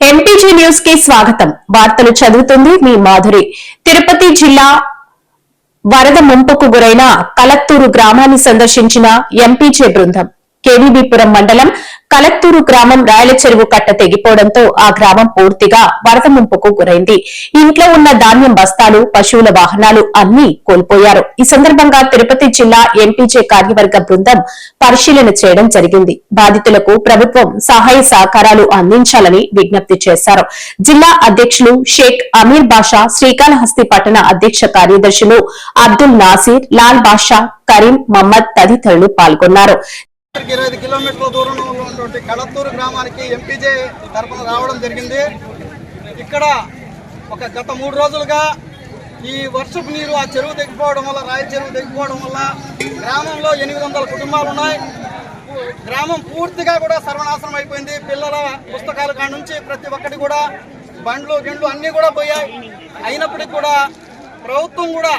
MTG న్యూస్కి స్వాగతం. వార్తలు చదువుతుంది మీ మాధురి. తిరుపతి జిల్లా వరద ముంపుకు గురైన కలత్తూరు గ్రామాన్ని సందర్శించిన ఎంపీజే బృందం. కేవీబీపురం మండలం కలత్తూరు గ్రామం రాయల చెరువు కట్ట తెగిపోవడంతో ఆ గ్రామం పూర్తిగా వరద ముంపుకు గురైంది. ఇంట్లో ఉన్న ధాన్యం బస్తాలు పశువుల వాహనాలు అన్ని కోల్పోయారు. ఈ సందర్భంగా తిరుపతి జిల్లా ఎంపీజే కార్యవర్గ బృందం పరిశీలన చేయడం జరిగింది. బాధితులకు ప్రభుత్వం సహాయ సహకారాలు అందించాలని విజ్ఞప్తి చేశారు. జిల్లా అధ్యక్షులు షేక్ అమీర్ బాషా శ్రీకాళహస్తి పట్టణ అధ్యక్ష కార్యదర్శులు అబ్దుల్ నాసీర్ లాల్ బాషా కరీం మహమ్మద్ తదితరులు పాల్గొన్నారు. ఇరవై ఐదు కిలోమీటర్ల దూరంలో ఉన్నటువంటి కడత్తూరు గ్రామానికి ఎంపీజే తరపున రావడం జరిగింది. ఇక్కడ ఒక గత మూడు రోజులుగా ఈ వర్షపు నీరు ఆ చెరువు తెగిపోవడం వల్ల రాయి చెరువు తెగిపోవడం వల్ల గ్రామంలో ఎనిమిది వందల కుటుంబాలు ఉన్నాయి. గ్రామం పూర్తిగా కూడా సర్వనాశనం అయిపోయింది. పిల్లల పుస్తకాల కాడ నుంచి ప్రతి ఒక్కటి కూడా బండ్లు గిండ్లు అన్నీ కూడా పోయాయి. అయినప్పటికీ కూడా ప్రభుత్వం కూడా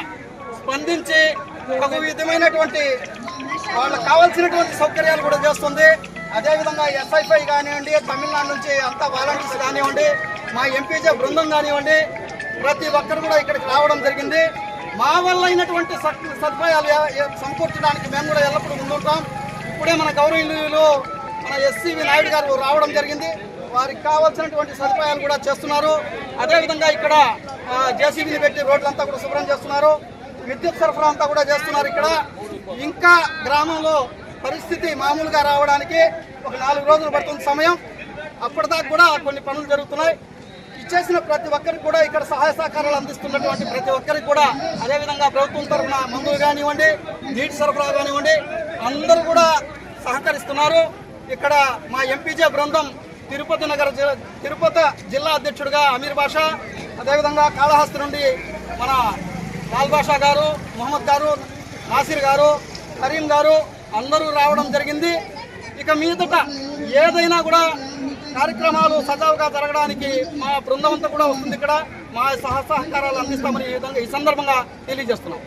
స్పందించి ఒక విధమైనటువంటి వాళ్ళకి కావాల్సినటువంటి సౌకర్యాలు కూడా చేస్తుంది. అదేవిధంగా ఎస్ఐఫై కానివ్వండి తమిళనాడు నుంచి అంతా వాలంటీర్స్ కానివ్వండి మా ఎంపీజే బృందం కానివ్వండి ప్రతి ఒక్కరు కూడా ఇక్కడికి రావడం జరిగింది. మా వల్ల అయినటువంటి సత్- సదుపాయాలు సమకూర్చడానికి మేము కూడా ఎల్లప్పుడూ ముందుంటాం. ఇప్పుడే మన గౌరవీయులు మన ఎస్సీవి నాయుడు గారు రావడం జరిగింది. వారికి కావాల్సినటువంటి సదుపాయాలు కూడా చేస్తున్నారు. అదేవిధంగా ఇక్కడ జేసీబీని పెట్టి రోడ్లంతా కూడా శుభ్రం చేస్తున్నారు. విద్యుత్ సరఫరా అంతా కూడా చేస్తున్నారు ఇక్కడ. ఇంకా గ్రామంలో పరిస్థితి మామూలుగా రావడానికి ఒక నాలుగు రోజులు పడుతుంది సమయం. అప్పటిదాకా కూడా కొన్ని పనులు జరుగుతున్నాయి. ఇచ్చేసిన ప్రతి ఒక్కరికి కూడా ఇక్కడ సహాయ సహకారాలు అందిస్తున్నటువంటి ప్రతి ఒక్కరికి కూడా అదేవిధంగా ప్రభుత్వం తరఫున మందులు కానివ్వండి నీటి సరఫరా కానివ్వండి అందరూ కూడా సహకరిస్తున్నారు. ఇక్కడ మా ఎంపీజే బృందం తిరుపతి నగర తిరుపతి జిల్లా అధ్యక్షుడిగా అమీర్ బాషా అదేవిధంగా కాళహస్తి నుండి మన లాల్ బాషా గారు మొహమ్మద్ గారు నాసిర్ గారు కరీం గారు అందరూ రావడం జరిగింది. ఇక మీదట ఏదైనా కూడా కార్యక్రమాలు సజావుగా జరగడానికి మా బృందం అంతా కూడా వస్తుంది ఇక్కడ. మా సహ సహకారాలు అందిస్తామని ఈ విధంగా ఈ సందర్భంగా తెలియజేస్తున్నాం.